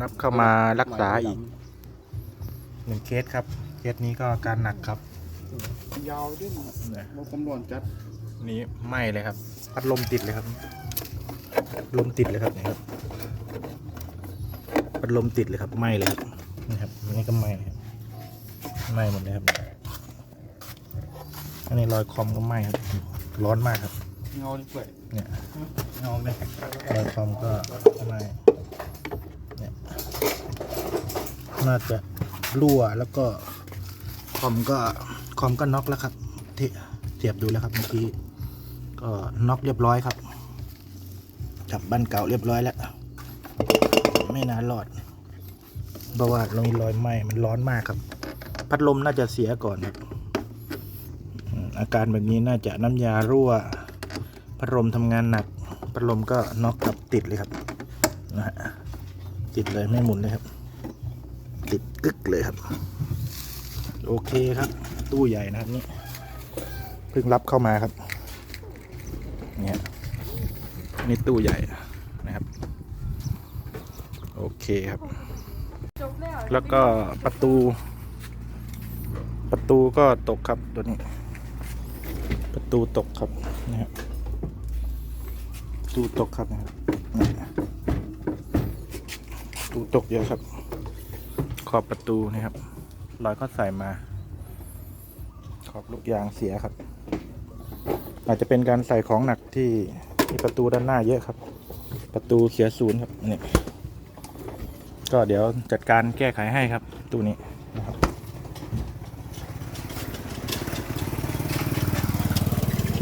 นับเข้ามารักษาอีกหนึ่งเคสครับ เคสนี้ก็อาการหนักครับ ยาวด้วยนะบ่ความร้อนจัดนี่ไหม้เลยครับพัดลมติดเลยครับลมติดเลยครับนี่ครับพัดลมติดเลยครับไหม้เลยครับนี่ครับอันนี้ก็ไหม้เลยครับไหม้หมดเลยครับอันนี้รอยคอมก็ไหม้ครับร้อนมากครับเงาดิเปื่อยเนี่ยเงาเลยรอยคอมก็ไหม้เนี่ย น่าจะรั่วแล้วก็คอมก็คอมก็น็อกแล้วครับเทียบดูแล้วครับเมื่อกี้ก็น็อกเรียบร้อยครับกลับบ้านเก่าเรียบร้อยแล้ว ไม่นานรอดเพราะว่าเรามีรอยไหม้มันร้อนมากครับ พัดลมน่าจะเสียก่อนครับอืมอาการแบบนี้น่าจะน้ำยารั่ว พัดลมทำงานหนัก พัดลมก็น็อกกับติดเลยครับนะฮะติดเลยไม่หมุนเลยครับ ติดกึกเลยครับ โอเคครับ ตู้ใหญ่นะครับนี่เพิ่งรับเข้ามาครับเนี่ยนี่ตู้ใหญ่นะครับ โอเคครับ แล้วก็ประตู ประตูก็ตกครับตัวนี้ ประตูตกครับนะครับประตูตกครับนะครับนี่ประตูตกเยอะครับ ขอบประตูนะครับรอยก็ใส่มา ขอบลูกยางเสียครับ อาจจะเป็นการใส่ของหนักที่ที่ประตูด้านหน้าเยอะครับ ประตูเสียศูนย์ครับนี่ก็เดี๋ยวจัดการแก้ไขให้ครับตู้นี้นะครับ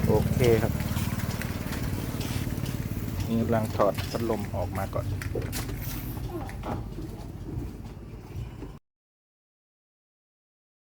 โอเคครับนี่กำลังถอดพัดลมออกมาก่อน